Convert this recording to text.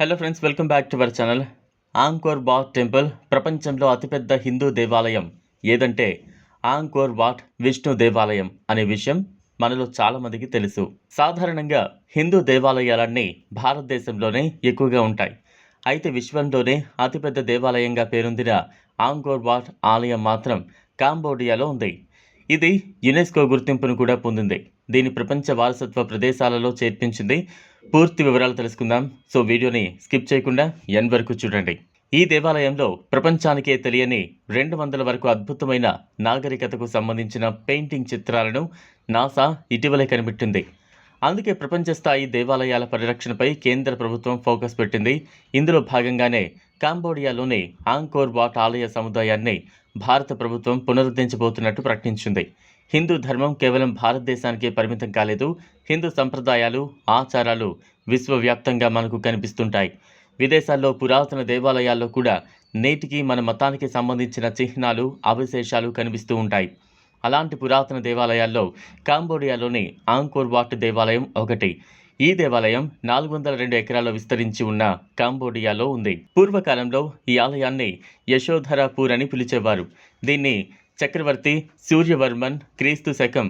Hello friends welcome back to our channel Angkor Wat temple ప్రపంచంలో అతిపెద్ద హిందూ దేవాలయం. ఏదంటే ఆంకోర్ వాట్ విష్ణు దేవాలయం అనే విషయం మనలో చాలామందికి తెలుసు. సాధారణంగా హిందూ దేవాలయాలన్నీ భారతదేశంలోనే ఎక్కువగా ఉంటాయి. అయితే విశ్వంలోనే అతిపెద్ద దేవాలయంగా పేరొందిన ఆంకోర్ వాట్ ఆలయం మాత్రం కాంబోడియాలో ఉంది. ఇది యునెస్కో గుర్తింపును కూడా పొందింది. దీని ప్రపంచ వారసత్వ ప్రదేశాలలో చేర్పించింది పూర్తి వివరాలు తెలుసుకుందాం. సో వీడియోని స్కిప్ చేయకుండా ఎన్ వరకు చూడండి. ఈ దేవాలయంలో ప్రపంచానికే తెలియని రెండు వందల వరకు అద్భుతమైన నాగరికతకు సంబంధించిన పెయింటింగ్ చిత్రాలను నాసా ఇటీవలే కనిపెట్టింది. అందుకే ప్రపంచ స్థాయి దేవాలయాల పరిరక్షణపై కేంద్ర ప్రభుత్వం ఫోకస్ పెట్టింది. ఇందులో భాగంగానే కాంబోడియాలోని ఆంకోర్ వాట్ ఆలయ సముదాయాన్ని భారత ప్రభుత్వం పునరుద్ధరించబోతున్నట్టు ప్రకటించింది. హిందూ ధర్మం కేవలం భారతదేశానికే పరిమితం కాలేదు. హిందూ సంప్రదాయాలు ఆచారాలు విశ్వవ్యాప్తంగా మనకు కనిపిస్తుంటాయి. విదేశాల్లో పురాతన దేవాలయాల్లో కూడా నేటికి మన మతానికి సంబంధించిన చిహ్నాలు అవశేషాలు కనిపిస్తూ ఉంటాయి. అలాంటి పురాతన దేవాలయాల్లో కాంబోడియాలోని ఆంకోర్ వాట్ దేవాలయం ఒకటి. ఈ దేవాలయం నాలుగు వందల రెండు ఎకరాల్లో విస్తరించి ఉన్న కాంబోడియాలో ఉంది. పూర్వకాలంలో ఈ ఆలయాన్ని యశోధరాపూర్ అని పిలిచేవారు. దీన్ని చక్రవర్తి సూర్యవర్మన్ క్రీస్తు శకం